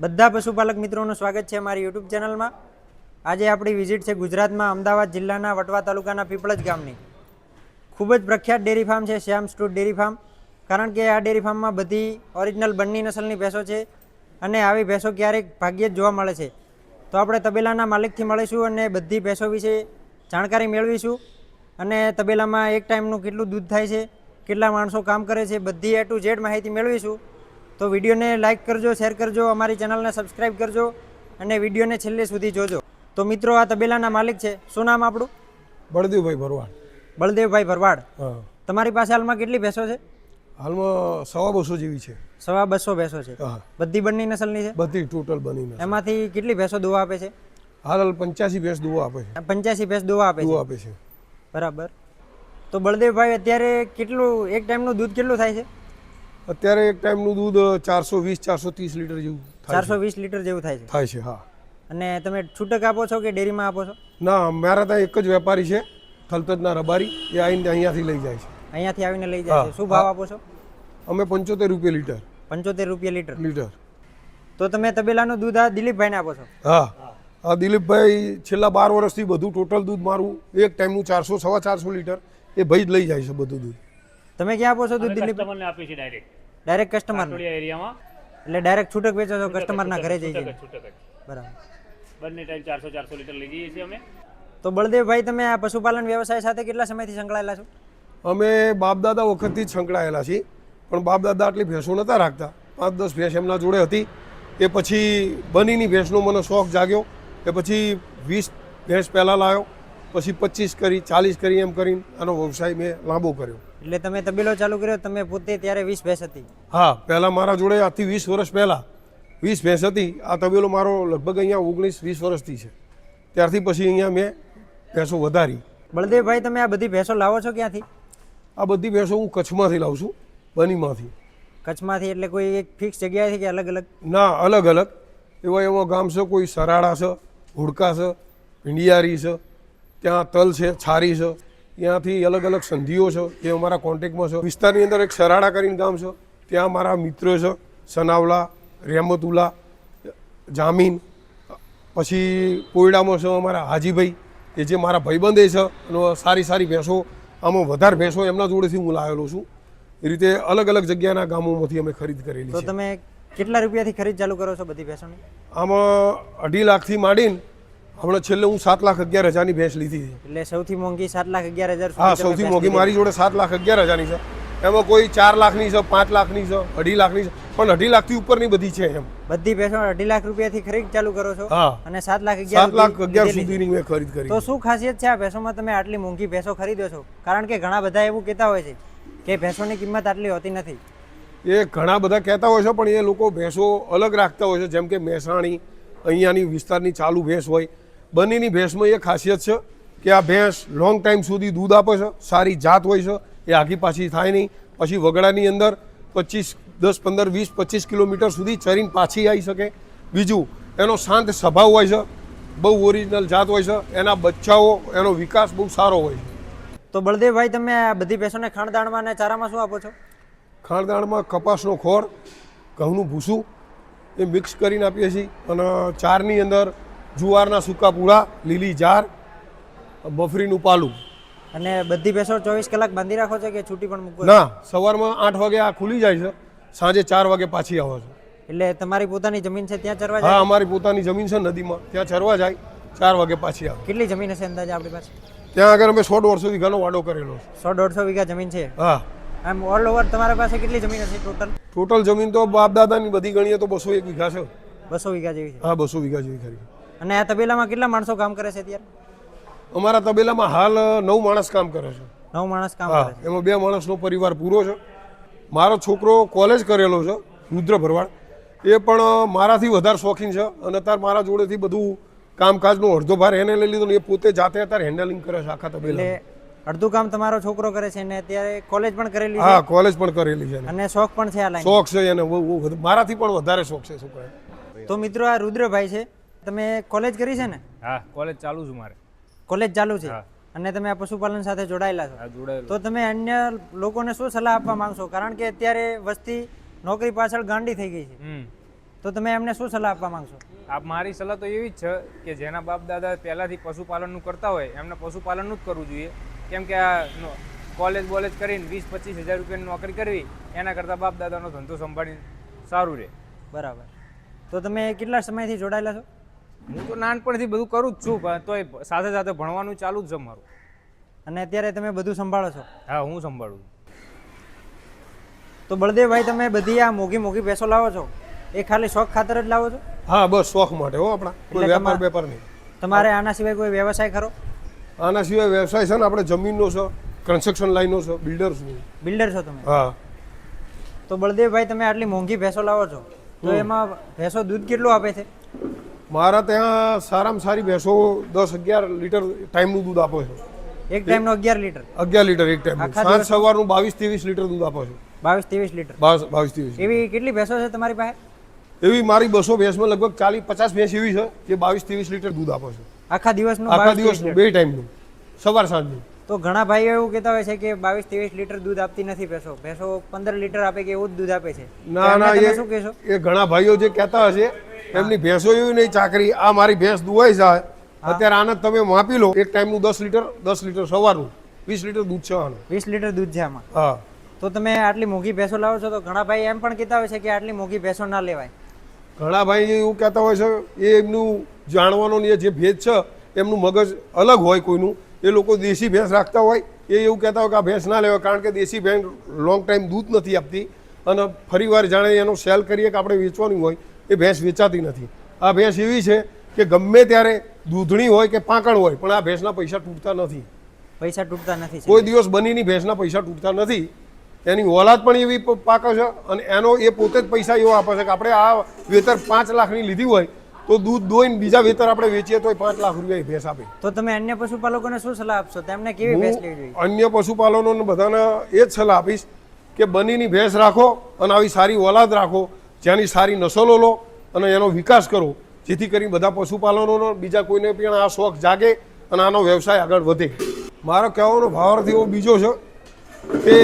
બધા પશુપાલક મિત્રોનું સ્વાગત છે મારી યુટ્યુબ ચેનલમાં. આજે આપણી વિઝિટ છે ગુજરાતમાં અમદાવાદ જિલ્લાના વટવા તાલુકાના પીપળજ ગામની. ખૂબ જ પ્રખ્યાત ડેરી ફાર્મ છે શ્યામ સ્ટૂટ ડેરી ફાર્મ કારણ કે આ ડેરી ફાર્મમાં બધી ઓરિજિનલ બંની નસલની ભેંસો છે અને આવી ભેંસો ક્યારેક ભાગ્યે જ જોવા મળે છે. તો આપણે તબેલાના માલિકથી મળીશું અને બધી ભેંસો વિશે જાણકારી મેળવીશું. અને તબેલામાં એક ટાઈમનું કેટલું દૂધ થાય છે, કેટલા માણસો કામ કરે છે, બધી એ ટુ ઝેડ માહિતી મેળવીશું. તો વિડીયોને લાઇક કરજો શેર કરજો અમારી ચેનલને સબસ્ક્રાઈબ કરજો અને વિડીયોને છેલ્લે સુધી જોજો. તો મિત્રો આ તબેલાના માલિક છે. શું નામ આપણું? બળદેવભાઈ ભરવાડ. બળદેવભાઈ ભરવાડ. તમારી પાસે હાલમાં કેટલી ભેંસો છે? હાલમાં સવા બસો જેવી છે. સવા બસો ભેંસો છે. બધી બંની નસલની છે? બધી ટોટલ બની એમાંથી કેટલી ભેંસો દોવા આપે છે? હાલ પંચ્યાસી ભેંસ દુવા આપે છે. પંચ્યાસી ભેંસ દોવા આપે દુવા આપે છે. બરાબર. તો બળદેવભાઈ અત્યારે કેટલું એક ટાઈમનું દૂધ કેટલું થાય છે? અત્યારે એક ટાઈમનું દૂધ ચારસો વીસ ચારસો ત્રીસ લીટર જેવું ચારસો વીસ લીટર જેવું થાય છે? થાય છે હા. અને તમે છૂટક આપો છો કે ડેરીમાં આપો છો? ના મારા ત્યાં એક જ વેપારી છે થલતજના રબારી. એ આવીને અહીંયાથી લઈ જાય છે. અહીંયાથી આવીને લઈ જાય છે. શું ભાવ આપો છો? અમે પંચોતેર રૂપિયા લીટર. પંચોતેર રૂપિયા લીટર. લીટર. તો તમે તબેલાનું દૂધ આ દિલીપભાઈને આપો છો? હા. આ દિલીપભાઈ છેલ્લા બાર વર્ષથી બધું ટોટલ દૂધ મારું એક ટાઈમનું ચારસો સવા ચારસો લીટર. એ ભાઈ જ લઈ જાય છે બધું દૂધ. તમે ક્યાં આપો છો દૂધ દિલીપ? તમને આપીએ છે ડાયરેક્ટ ડાયરેક્ટ કસ્ટમર એરિયામાં? એટલે ડાયરેક્ટ છૂટક વેચો છો કસ્ટમરના ઘરે જઈ છૂટક જઈને જ, છૂટક જ. બરાબર. બંને ટાઈમ ચારસો ચારસો લીટર લઈ જઈએ છીએ અમે. તો બળદેવભાઈ તમે આ પશુપાલન વ્યવસાય સાથે કેટલા સમયથી સંકળાયેલા છો? અમે બાપદાદા વખતથી જ સંકળાયેલા છીએ પણ બાપદાદા આટલી ભેંસો નહોતા રાખતા. પાંચ દસ ભેંસ એમના જોડે હતી. એ પછી બનીની ભેંસનો મને શોખ જાગ્યો. એ પછી વીસ ભેંસ પહેલાં લાવ્યો. પછી પચીસ કરી ચાલીસ કરી એમ કરીને આનો વ્યવસાય મેં લાંબો કર્યો. એટલે તમે તબેલો ચાલુ કર્યો તમે પોતે ત્યારે વીસ ભેંસ હતી. હા પહેલાં મારા જોડે આજથી વીસ વર્ષ પહેલાં વીસ ભેંસ હતી. આ તબેલો મારો લગભગ અહીંયા ઓગણીસ વીસ વર્ષથી છે. ત્યારથી પછી અહીંયા મેં ભેંસો વધારી. બળદેવભાઈ તમે આ બધી ભેંસો લાવો છો ક્યાંથી? આ બધી ભેંસો હું કચ્છમાંથી લાવું છું બનીમાંથી. કચ્છમાંથી એટલે કોઈ એક ફિક્સ જગ્યાએથી કે અલગ અલગ? ના અલગ અલગ. એવા એવા ગામ છે કોઈ સરાડા છે હુડકા છે ભીંડિયારી છે ત્યાં તલ છે છારી છે ત્યાંથી અલગ અલગ સંધિઓ છે જે અમારા કોન્ટેક્ટમાં છે. વિસ્તારની અંદર એક સરાડા કરીને ગામ છે ત્યાં મારા મિત્રો છે સનાવલા રહેમતુલ્લા જામીન પછી કોયડામાં છે અમારા હાજીભાઈ કે જે મારા ભાઈબંધે છે અને સારી સારી ભેંસો આમાં વધારે ભેંસો એમના જોડેથી હું લાવેલો છું. એ રીતે અલગ અલગ જગ્યાના ગામોમાંથી અમે ખરીદ કરેલી છે. તમે કેટલા રૂપિયાથી ખરીદ ચાલુ કરો છો બધી ભેંસોની? આમાં અઢી લાખથી માંડીને હમણાં છેલ્લે હું સાત લાખ અગિયાર હજારની ભેંસ લીધી છે. એટલે સૌથી મોંઘી સાત લાખ અગિયાર હજાર હા સૌથી મોંઘી મારી જોડે સાત લાખ અગિયાર હજારની છે. એમાં કોઈ ચાર લાખની છે પાંચ લાખની છે અઢી લાખની છે પણ અઢી લાખથી ઉપરની બધી છે એમ. બધી ભેંસો અઢી લાખ રૂપિયાથી ખરીદ ચાલુ કરો છો અને સાત લાખ સાત લાખ અગિયાર સુધીની મેં ખરીદ કરી તો શું ખાસિયત છે આ ભેંસોમાં તમે આટલી મોંઘી ભેંસો ખરીદો છો? કારણ કે ઘણા બધા એવું કહેતા હોય છે કે ભેંસોની કિંમત આટલી હોતી નથી. એ ઘણા બધા કહેતા હોય છે પણ એ લોકો ભેંસો અલગ રાખતા હોય છે. જેમ કે મહેસાણી અહીંયાની વિસ્તારની ચાલુ ભેંસ હોય બંનેની ભેંસમાં એ ખાસિયત છે કે આ ભેંસ લોંગ ટાઈમ સુધી દૂધ આપે છે સારી જાત હોય છે એ આખી પાછી થાય નહીં. પછી વગડાની અંદર પચીસ દસ પંદર વીસ પચીસ કિલોમીટર સુધી ચરીને પાછી આવી શકે. બીજું એનો શાંત સ્વભાવ હોય છે બહુ ઓરિજિનલ જાત હોય છે એના બચ્ચાઓ એનો વિકાસ બહુ સારો હોય છે. તો બળદેવભાઈ તમે આ બધી ભેંસોને ખાણદાણમાં અને ચારામાં શું આપો છો? ખાણદાણમાં કપાસનો ખોળ ઘઉંનું ભૂસું એ મિક્સ કરીને આપીએ છીએ. અને ચારની અંદર જુવારના સૂકા પૂળા લીલી જાર બફરીનું પાલું. અને બધી ભેંસો ચોવીસ કલાક બાંધી રાખો છો કે છૂટી પણ મૂકો ના સવારમાં આઠ વાગે આ ખુલી જાય છે સાંજે ચાર વાગે પાછી આવે છે. એટલે તમારી પોતાની જમીન છે ત્યાં ચરવા હા અમારી પોતાની જમીન છે નદીમાં ત્યાં ચરવા જાય ચાર વાગે પાછી આવે. કેટલી જમીન હશે અંદાજે આપણી પાસે? ત્યાં આગળ અમે સો દોઢસો વીઘાનો વાડો કરેલો છે. સો દોઢસો વીઘા જમીન છે? હા. આમ ઓલ ઓવર તમારા પાસે કેટલી જમીન હશે ટોટલ ટોટલ જમીન તો બાપ દાદાની બધી ગણીએ તો બસો એક વીઘા છે. બસો વીઘા જેવી છે. હા બસો વીઘા જેવી ખરી. અને આ તબેલામાં કેટલા માણસો કામ કરે છે અત્યારે? અમારા તબેલામાં હાલ નવ માણસ કામ કરે છે. નવ માણસ કામ કરે છે. એમાં બે માણસનો પરિવાર પૂરો છે. મારો છોકરો કોલેજ કરેલો છે રુદ્ર ભરવાડ. એ પણ મારાથી વધારે શોખીન છે અને અત્યારે મારા જોડેથી બધું કામકાજનો અડધો ભાર એને લઈ લીધો ને એ પોતે જાતે અત્યારે હેન્ડલિંગ કરે છે આખા તબેલા અડધું કામ તમારો છોકરો કરે છે ને અત્યારે કોલેજ પણ કરેલી હા કોલેજ પણ કરેલી છે અને શોખ પણ છે આ લાઈન શોખ છે એને. મારાથી પણ વધારે શોખ છે છોકરા તો મિત્રો આ રુદ્રભાઈ છે તમે કોલેજ કરી છે ને? હા કોલેજ ચાલુ છે મારે. કોલેજ ચાલુ છે. અને તમે આ પશુપાલન સાથે જોડાયેલા છો? તો તમે અન્ય લોકોને શું સલાહ આપવા માંગશો? કારણ કે અત્યારે વસ્તી નોકરી પાછળ ગાંડી થઈ ગઈ છે. તો તમે એમને શું સલાહ આપવા માંગશો? આપ મારી સલાહ તો એવી જ છે કે જેના બાપ દાદા પહેલાંથી પશુપાલનનું કરતા હોય એમને પશુપાલનનું જ કરવું જોઈએ. કેમ કે આ કોલેજ બોલેજ કરીને વીસ પચીસ હજાર રૂપિયાની નોકરી કરવી એના કરતાં બાપ દાદાનો ધંધો સંભાળી સારું રહે. બરાબર. તો તમે કેટલા સમયથી જોડાયેલા છો? હું તો નાનપણથી બધું કરું જ છું પણ તોય સાથે સાથે ભણવાનું ચાલુ જ છે મારું. અને અત્યારે તમે બધું સંભાળો છો? હા હું સંભાળું છું. તો બળદેવભાઈ તમે બધી આ મોઘી મોઘી ભેંસો લાવો છો? એ ખાલી શોખ ખાતર જ લાવો છો? હા બસ શોખ માટે હો આપણા. કોઈ વેપાર વેપાર નહીં. તમારે આના સિવાય કોઈ વ્યવસાય ખરો? આના સિવાય વ્યવસાય છે ને આપણે જમીનનો છે કન્સ્ટ્રક્શન લાઈનનો છે બિલ્ડર્સ બિલ્ડર છો તમે? હા. તો બળદેવભાઈ તમે આટલી મોંઘી ભેંસો લાવો છો? તો એમાં ભેંસો દૂધ કેટલું આપે છે? મારા ત્યાં સારામાં સારી ભેંસો દસ અગિયાર લીટર ટાઈમનું દૂધ આપો છો. એક ટાઈમનો અગિયાર લીટર? અગિયાર લીટર એક ટાઈમ સાંજ સવારનું બાવીસ ત્રેવીસ લીટર દૂધ આપો છો. બાવીસ ત્રેવીસ લીટર? બાવીસ બાવીસ ત્રેવીસ એવી કેટલી ભેંસો છે તમારી પાસે? એવી મારી બસો ભેંસમાં લગભગ ચાલીસ પચાસ ભેંસ એવી છે જે બાવીસ ત્રેવીસ લીટર દૂધ આપો છો. આખા દિવસનું આખા દિવસનું બે ટાઈમનું. સવાર સાંજનું. તો ઘણા ભાઈઓ એવું કહેતા હોય છે કે બાવીસ ત્રેવીસ લીટર દૂધ આપતી નથી ભેંસો. ભેંસો પંદર લીટર આપે કે એવું જ દૂધ આપે છે. ના ના એ શું કહેશો? એ ઘણા ભાઈઓ જે કહેતા હશે એમની ભેંસો એવી નહીં ચાકરી. આ મારી ભેંસ દુવાઈ જાય. અત્યારે આને તમે માપી લો. એક ટાઈમનું દસ લીટર દસ લીટર સવારનું. વીસ લીટર દૂધ છે આનું. વીસ લીટર દૂધ છે આમાં. હા. તો તમે આટલી મોંઘી ભેંસો લાવો છો તો ઘણા ભાઈ એમ પણ કહેતા હોય છે કે આટલી મોંઘી ભેંસો ના લેવાય. ઘણા ભાઈ એવું કહેતા હોય છે એ એમનું જાણવાનો ને જે ભેદ છે એમનું મગજ અલગ હોય કોઈનું. એ લોકો દેશી ભેંસ રાખતા હોય. એ એવું કહેતા હોય કે આ ભેંસ ના લેવાય કારણ કે દેશી ભેંસ લોંગ ટાઈમ દૂધ નથી આપતી. અને ફરીવાર જાણે એનો સેલ કરીએ કે આપણે વેચવાની હોય. એ ભેંસ વેચાતી નથી. આ ભેંસ એવી છે કે ગમે ત્યારે દૂધણી હોય કે પાંકણ હોય પણ આ ભેંસના પૈસા તૂટતા નથી. પૈસા તૂટતા નથી કોઈ દિવસ બનીની ભેંસના પૈસા તૂટતા નથી. એની ઓલાદ પણ એવી પાકે છે અને એનો એ પોતે જ પૈસા એવો આપે છે કે આપણે આ વેતર પાંચ લાખની લીધી હોય તો દૂધ દોઈને બીજા વેતર આપણે વેચીએ તો પાંચ લાખ રૂપિયા ભેંસ આપે. તો તમે અન્ય પશુપાલકોને શું સલાહ આપશો? તેમને કેવી ભેંસ લેવી જોઈએ? અન્ય પશુપાલનોને બધાને એ જ સલાહ આપીશ કે બનીની ભેંસ રાખો અને આવી સારી ઓલાદ રાખો. જેની સારી નસલો લો અને એનો વિકાસ કરો જેથી કરી બધા પશુપાલનોનો બીજા કોઈને પણ આ શોખ જાગે અને આનો વ્યવસાય આગળ વધે. મારો કહેવાનો ભાવાર્થ એવો બીજો છે કે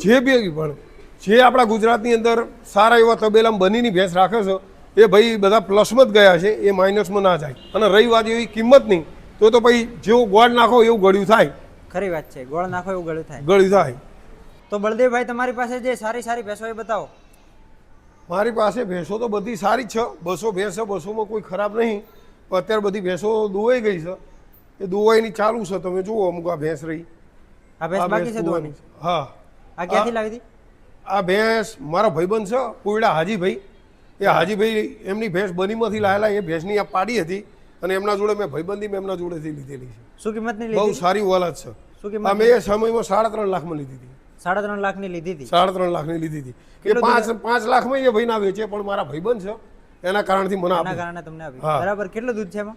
જે બી પણ જે આપણા ગુજરાતની અંદર સારા એવા તબેલામાં બનીની ભેંસ રાખે છે એ ભાઈ બધા પ્લસમાં જ ગયા છે એ માઇનસમાં ના જાય. અને રહી વાત એવી કિંમત નહીં તો તો પછી જેવું ગોળ નાખો એવું ગળ્યું થાય. ખરી વાત છે ગોળ નાખો એવું ગળ્યું થાય. ગળ્યું થાય. તો બળદેવભાઈ તમારી પાસે જે સારી સારી ભેંસો એ બતાવો. મારી પાસે ભેંસો તો બધી સારી જ છે. બસો ભેંસ છે બસોમાં કોઈ ખરાબ નહીં. પણ અત્યારે બધી ભેંસો દોવાઈ ગઈ છે. એ દોવાઈની ચાલુ છે. તમે જુઓ અમુક આ ભેંસ રહી. આ ભેંસ બાકી છે દોવાની? હા. આ ક્યાંથી લાવી હતી? આ ભેંસ મારા ભાઈબંધ છે પુયડા હાજીભાઈ. એ હાજીભાઈ એમની ભેંસ બનીમાંથી લાયેલા. એ ભેંસની આ પાડી હતી અને એમના જોડે મેં ભાઈબંધી મેં એમના જોડેથી લીધેલી છે. શું કિંમતની બહુ સારી ઓલાદ છે. શું કિંમત અમે એ સમયમાં સાડા ત્રણ લાખમાં લીધી હતી. સાડા ત્રણ લાખની લીધી હતી. સાડા ત્રણ લાખની લીધી હતી. એ પાંચ પાંચ લાખમાં એ ભાઈ ના વેચે પણ મારા ભાઈબંધ છે. એના કારણથી મને એના કારણે તમને આપી બરાબર? કેટલું દૂધ છે એમાં?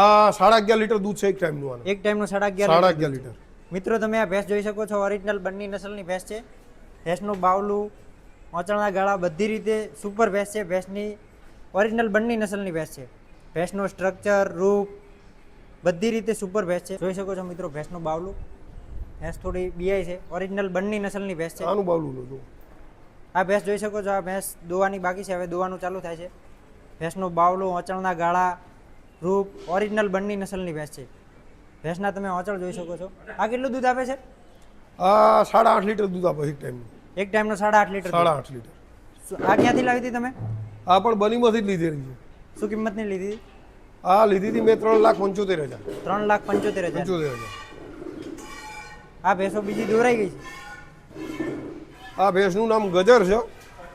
આ સાડા અગિયાર લીટર દૂધ છે એક ટાઈમનું નું એક ટાઈમનું સાડા અગિયાર સાડા અગિયાર લીટર. મિત્રો તમે આ ભેંસ જોઈ શકો છો. ઓરિજિનલ બંની નસલની ભેંસ છે. ભેંસનું બાવલું ઓચળના ગાળા બધી રીતે સુપર ભેંસ છે. ભેંસની ઓરિજિનલ બંની નસલની ભેંસ છે. ભેંસનું સ્ટ્રક્ચર રૂપ બધી રીતે સુપર ભેંસ છે. જોઈ શકો છો મિત્રો ભેંસનું બાવલું. ભેંસ થોડી બીઆઈ છે. ઓરિજિનલ બંની નસલની ભેંસ છે. આનું બાવલું લો જો આ ભેંસ જોઈ શકો છો આ ભેંસ દોવાની બાકી છે હવે દોવાનું ચાલુ થાય છે. ભેંસનું બાવલું ઓચળના ગાળા રૂપ ઓરિજિનલ બંની નસલની ભેંસ છે. ભેંસના તમે ઓચળ જોઈ શકો છો. આ કેટલું દૂધ આપે છે? આ સાડા આઠ લીટર દૂધ આપે એક ટાઈમનું. એક ટાઈમનો સાડા આઠ લીટર સાડા આઠ લીટર. આ ક્યાંથી લાવી હતી તમે? આ પણ બનીમાંથી જ લીધેલી છે. શું કિંમતની લીધી આ લીધી હતી મેં ત્રણ લાખ પંચોતેર હજાર. ત્રણ લાખ પંચોતેર હજાર. પંચોતેર હજાર. આ ભેંસો બીજી દોરાઈ ગઈ છે. આ ભેંસનું નામ ગજર છે.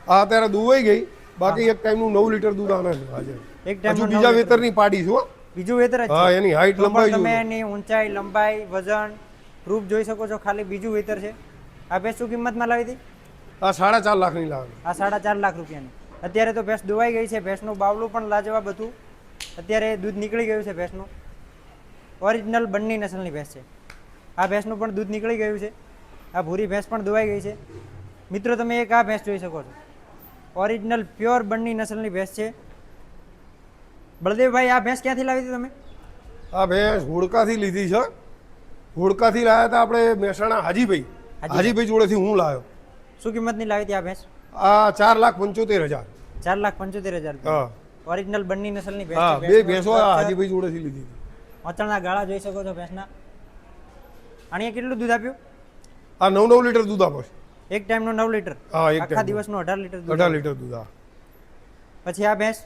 આ અત્યારે દુવાઈ ગઈ. બાકી એક ટાઈમનું નવ લીટર દૂધ આને છે આજે. એક હજુ ટાઈમનો બીજા વેતરની પાડી છું બીજું વેતર હા એની હાઈટ લંબાઈ તમે એની ઊંચાઈ લંબાઈ વજન રૂપ જોઈ શકો છો. ખાલી બીજું વેતર છે. આ ભેંસ શું કિંમતમાં લાવી હતી? આ સાડા ચાર લાખની લાવે. આ સાડા ચાર લાખ રૂપિયાની. અત્યારે તો ભેંસ દોવાઈ ગઈ છે. ભેંસનું બાવલું પણ લાજવાબ હતું. અત્યારે દૂધ નીકળી ગયું છે ભેંસનું. ઓરિજિનલ બંની નસલની ભેંસ છે. આ ભેંસનું પણ દૂધ નીકળી ગયું છે. આ ભૂરી ભેંસ પણ દોવાઈ ગઈ છે. મિત્રો તમે એક આ ભેંસ જોઈ શકો છો. ઓરિજિનલ પ્યોર બંની નસલની ભેંસ છે. બળદેવભાઈ આ ભેંસ ક્યાંથી લાવી હતી તમે? આ ભેંસ હુડકાથી લીધી છે. હુડકાથી લાવ્યા હતા આપણે મહેસાણા હાજીભાઈ. હાજીભાઈ. જોડેથી હું લાવ્યો શું કિંમતની લાવી હતી આ ભેંસ? આ ચાર લાખ પંચોતેર હજાર. ચાર લાખ પંચોતેર હજાર ઓરિજિનલ બંની નસલની ભેંસ બે ભેંસો હાજીભાઈ જોડેથી લીધી હતી. મોચણના ગાળા જોઈ શકો છો ભેંસના. આણીએ કેટલું દૂધ આપ્યું? આ નવ નવ લીટર દૂધ આપો એક ટાઈમનો નવ લીટર? હા એક આખા દિવસનું અઢાર લીટર અઢાર લીટર દૂધ આ પછી આ ભેંસ?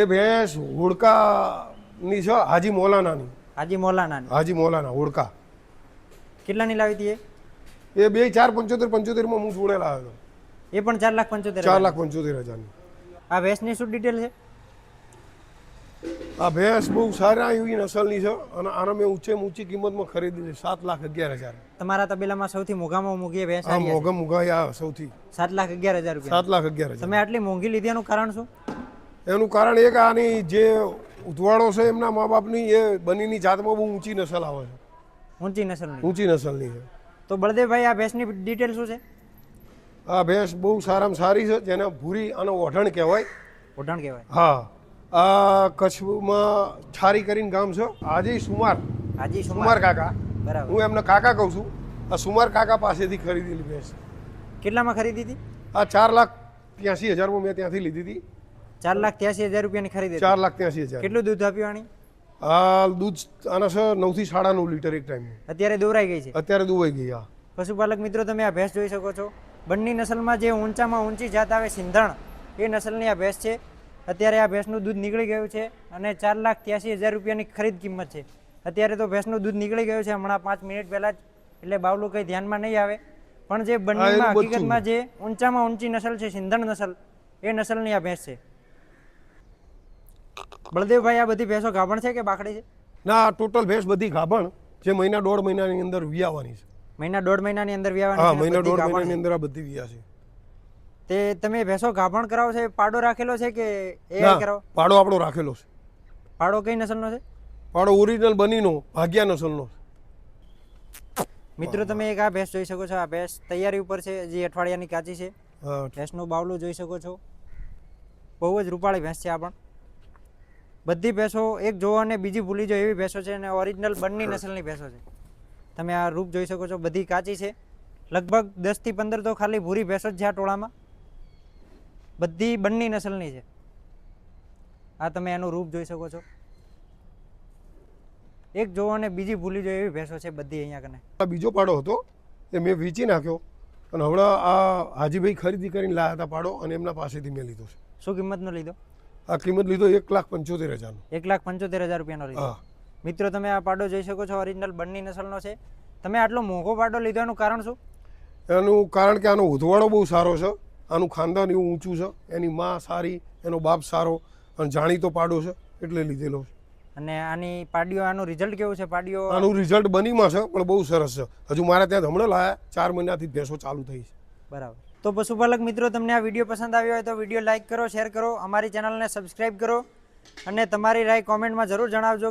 એ ભેંસ હોડકાની છે હાજી મોલાનાની. હાજી મોલાનાની. હાજી મોલાના હોડકા. કેટલાની લાવી હતી એ? એ બે ચાર પંચોતેર પંચોતેરમાં હું જોડેલા આવ્યો એ પણ ચાર લાખ પંચોતેર ચાર લાખ પંચોતેર હજારની. આ ભેંસની શું ડિટેલ છે? આ ભેંસ બહુ સારા એવી નસલની છે અને આને મેં ઊંચે ઊંચી કિંમતમાં ખરીદી છે સાત લાખ અગિયાર હજાર. તમારા તબેલામાં સૌથી મોંઘામાં મોંઘી ભેંસ આ મોંઘા છે મોઘાઈ આ સૌથી. સાત લાખ અગિયાર હજાર રૂપિયા. સાત લાખ અગિયાર હજાર. તમે આટલી મોંઘી લીધી એનું કારણ શું? એનું કારણ એક આની જે ઉતવાળો છે એમના મા બાપની એ બનીની જાતમાં બહુ ઊંચી નસલ આવે છે. ઊંચી નસલ ઊંચી નસલની છે. તો બળદેવભાઈ આ ભેંસની ડિટેલ શું છે? આ ભેંસ બહુ સારામાં સારી છે જેને ભૂરી અને ઓઢણ કહેવાય. ઓઢણ કહેવાય. હા. આ કચ્છમાં છારી કરીને ગામ છે. આજે સુમાર. હાજી સુમાર. સુમાર કાકા. બરાબર. હું એમને કાકા કહું છું. આ સુમાર કાકા પાસેથી ખરીદેલી ભેંસ કેટલામાં ખરીદી હતી? આ ચાર લાખ ત્યાંસી હજારમાં મેં ત્યાંથી લીધી હતી. ચાર લાખ ત્યાંસી હજાર રૂપિયાની ખરીદી ચાર લાખ ત્યાંસી હજાર. કેટલું દૂધ આપ્યું આની? આ દૂધ આના છે નવથી સાડા નવ લીટર એક ટાઈમ. અત્યારે દોરાઈ ગઈ છે? અત્યારે દોવાઈ ગઈ આ પશુપાલક મિત્રો તમે આ ભેંસ જોઈ શકો છો. બંની નસલમાં જે ઊંચામાં ઊંચી જાત આવે સિંધણ એ નસલની આ ભેંસ છે. અત્યારે આ ભેંસનું દૂધ નીકળી ગયું છે અને ચાર લાખ ત્યાસી હજાર રૂપિયાની ખરીદ કિંમત છે. અત્યારે તો ભેંસનું દૂધ નીકળી ગયું છે હમણાં પાંચ મિનિટ પહેલાં જ એટલે બાવલું કંઈ ધ્યાનમાં નહીં આવે. પણ જે બંનેમાં હકીકતમાં જે ઊંચામાં ઊંચી નસલ છે સિંધણ નસલ એ નસલની આ ભેંસ છે. બળદેવભાઈ આ બધી ભેંસો ગાભણ છે કે બાકડી છે? ના ટોટલ ભેંસ બધી ગાભણ જે મહિના દોઢ મહિનાની અંદર વિયાવાની છે. મહિના દોઢ મહિનાની અંદર હા મહિના દોઢ મહિનાની અંદર આ બધી વિયા છે. તે તમે ભેંસો ગાભણ કરાવો છે પાડો રાખેલો છે કે એ કરાવો? પાડો આપણો રાખેલો છે. પાડો કઈ નસલનો છે? પાડો ઓરિજિનલ બનીનો ભાગ્યા નસલનો મિત્રો તમે એક આ ભેંસ જોઈ શકો છો. આ ભેંસ તૈયારી ઉપર છે જે અઠવાડિયાની કાચી છે. ભેંસનું બાવલું જોઈ શકો છો. બહુ જ રૂપાળી ભેંસ છે આ પણ. બધી ભેંસો એક જોવો અને બીજી ભૂલી જાય એવી ભેંસો છે અને ઓરિજિનલ બંની નસલની ભેંસો છે. તમે આ રૂપ જોઈ શકો છો. બધી કાચી છે. લગભગ દસથી પંદર તો ખાલી ભૂરી ભેંસો જ છે આ ટોળામાં. બધી બંની નસલની છે. આ તમે એનું રૂપ જોઈ શકો છો. એક જોવો અને બીજી ભૂલી જાય એવી ભેંસો છે બધી અહીંયા કને. આ બીજો પાડો હતો એ મેં વેચી નાખ્યો અને હમણાં આ હાજીભાઈ ખરીદી કરીને લાયા હતા પાડો અને એમના પાસેથી મેં લીધો છે. શું કિંમતનો લીધો? આ કિંમત લીધો એક લાખ પંચોતેર હજારનો એક લાખ પંચોતેર હજાર રૂપિયાનો લીધો. મિત્રો તમે આ પાડો જોઈ શકો છો ઓરિજિનલ બંની નસલનો છે. તમે આટલો મોંઘો પાડો લીધો એનું કારણ શું? એનું કારણ કે આનો ઉધવાડો બહુ સારો છે. આનું ખાનદાન એવું ઊંચું છે. એની માં સારી એનો બાપ સારો અને જાણીતો પાડો છે એટલે લીધેલો છે. અને આની પાડીઓ આનું રિઝલ્ટ કેવું છે પાડીઓ? આનું રિઝલ્ટ બનીમાં છે પણ બહુ સરસ છે. હજુ મારા ત્યાં હમણાં લાયા ચાર મહિનાથી ભેંસો ચાલુ થઈ છે. બરાબર. તો પશુપાલક મિત્રો તમને આ વીડિયો પસંદ આવ્યો હોય તો વીડિયો લાઇક કરો શેર કરો અમારી ચેનલને સબસ્ક્રાઇબ કરો અને તમારી રાય કોમેન્ટમાં જરૂર જણાવજો.